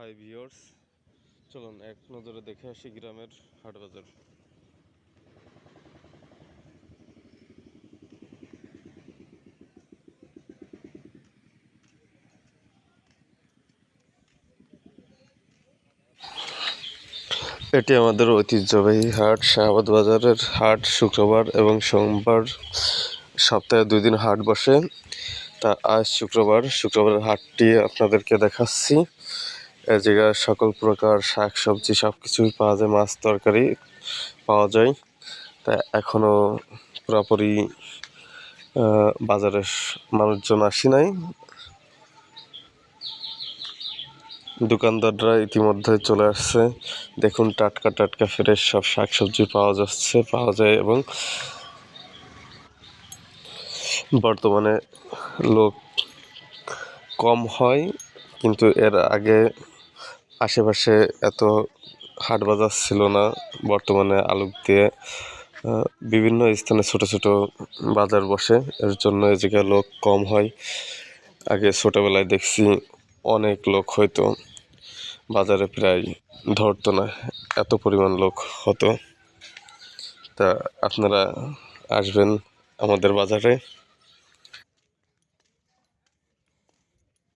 High viewers চলুন, এক নজরে দেখে আসি গ্রামের হাট বাজার। এটি আমাদের ঐতিহ্যবাহী হাট, শাহাবাদ বাজারের হাট, শুক্রবার এবং সোমবার সপ্তাহে দুই দিন হাট বসে। তা আজ শুক্রবার, শুক্রবারের হাটটি আপনাদেরকে দেখাচ্ছি। জায়গায় সকল প্রকার শাক সবজি সব কিছুই পাওয়া যায় মাছ তরকারি পাওয়া যায়। তা এখনও পুরোপুরি আহ, বাজারে মানুষজন আসি নাই। দোকানদাররা ইতিমধ্যে চলে আসছে। দেখুন টাটকা টাটকা ফ্রেশ সব শাক সবজি পাওয়া যাচ্ছে পাওয়া যায় এবং বর্তমানে লোক কম হয় কিন্তু এর আগে আশেপাশে এত হাট বাজার ছিল না। বর্তমানে আলোক দিয়ে বিভিন্ন স্থানে ছোট ছোট বাজার বসে। এর জন্য এ জায়গায় লোক কম হয়। আগে ছোটোবেলায় দেখছি অনেক লোক হয়তো বাজারে প্রায় ধরতো না, এত পরিমাণ লোক হতো। তা আপনারা আসবেন আমাদের বাজারে।